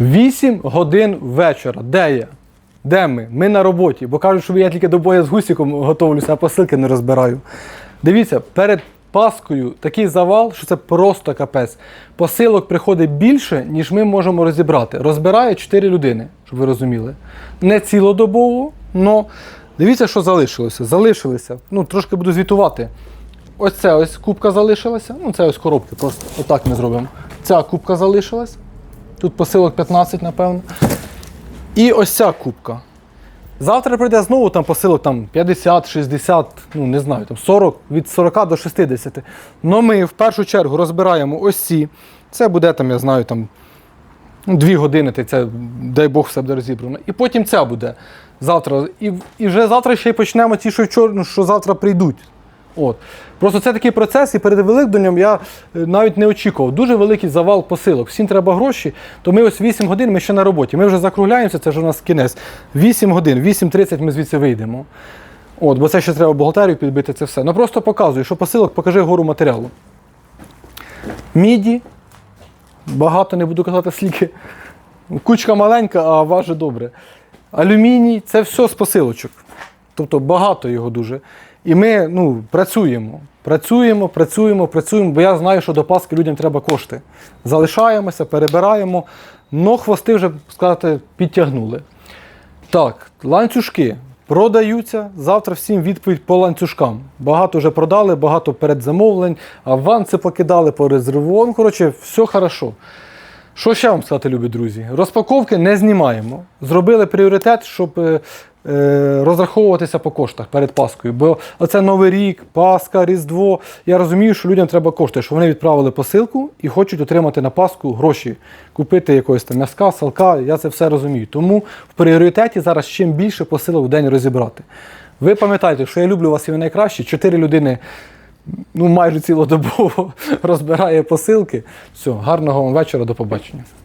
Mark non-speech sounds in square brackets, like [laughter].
8 годин вечора. Де я? Де ми? Ми на роботі, бо кажуть, що я тільки до боя з гусіком готовлюся, а посилки не розбираю. Дивіться, перед Паскою такий завал, що це просто капець. Посилок приходить більше, ніж ми можемо розібрати. Розбирає 4 людини, щоб ви розуміли. Не цілодобово, але дивіться, що залишилося. Залишилося. Ну, трошки буду звітувати. Ось це ось кубка залишилася. Ну, це ось коробки, просто отак ми зробимо. Ця кубка залишилась. Тут посилок 15, напевно. І ось ця кубка. Завтра прийде знову там посилок там 50, 60, ну не знаю, там 40, від 40 до 60. Но ми в першу чергу розбираємо ось ці. Це буде там, я знаю, там дві години, це, дай Бог, все буде розібрано. І потім ця буде завтра. І, і вже завтра ще й почнемо ті, що вчора, ну, що завтра прийдуть. От. Просто це такий процес, і перед Великднем я е, навіть не очікував. Дуже великий завал посилок. Всім треба гроші, то ми ось 8 годин ми ще на роботі. Ми вже закругляємося, це вже у нас кінець. 8 годин, 8.30 ми звідси вийдемо. От, бо це ще треба бухгалтерію підбити, це все. Ну просто показую, що посилок, покажи гору матеріалу. Міді, багато не буду казати скільки. Кучка маленька, а важить добре. Алюміній це все з посилочок. Тобто багато його дуже. І ми ну, працюємо. Працюємо, працюємо, працюємо, бо я знаю, що до Пасхи людям треба кошти. Залишаємося, перебираємо, но хвости вже, сказати, підтягнули. Так, ланцюжки продаються. Завтра всім відповідь по ланцюжкам. Багато вже продали, багато передзамовлень, аванси покидали по резерву. Ну, коротше, все хорошо. Що ще вам сказати, любі друзі? Розпаковки не знімаємо. Зробили пріоритет, щоб е, розраховуватися по коштах перед Паскою. Бо оце Новий рік, Пасха, Різдво. Я розумію, що людям треба кошти, що вони відправили посилку і хочуть отримати на Пасху гроші, купити якогось там м'яска, салка. Я це все розумію. Тому в пріоритеті зараз чим більше посилок в день розібрати. Ви пам'ятаєте, що я люблю вас і ви найкращі. Чотири людини ну, майже цілодобово [laughs] розбирає посилки. Все, гарного вам вечора, до побачення.